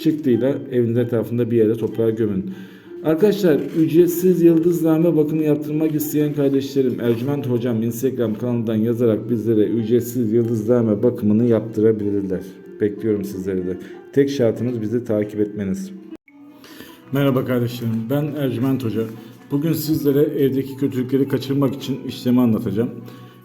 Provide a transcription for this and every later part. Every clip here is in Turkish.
çıktıyla evinizin etrafında bir yere toprağa gömün. Arkadaşlar ücretsiz yıldızname bakımı yaptırmak isteyen kardeşlerim Ercüment Hocam Instagram kanalından yazarak bizlere ücretsiz yıldızname bakımını yaptırabilirler. Bekliyorum sizleri de. Tek şartımız bizi takip etmeniz. Merhaba kardeşlerim ben Ercüment Hoca. Bugün sizlere evdeki kötülükleri kaçırmak için işlemi anlatacağım.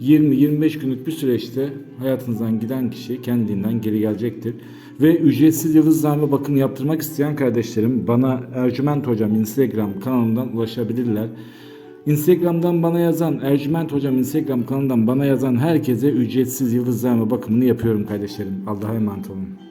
20-25 günlük bir süreçte hayatınızdan giden kişi kendinden geri gelecektir. Ve ücretsiz yıldızname bakımı yaptırmak isteyen kardeşlerim bana Ercüment Hocam Instagram kanalımdan ulaşabilirler. Instagram'dan bana yazan, Ercüment Hocam Instagram kanalından bana yazan herkese ücretsiz yıldızname bakımını yapıyorum kardeşlerim. Allah'a emanet olun.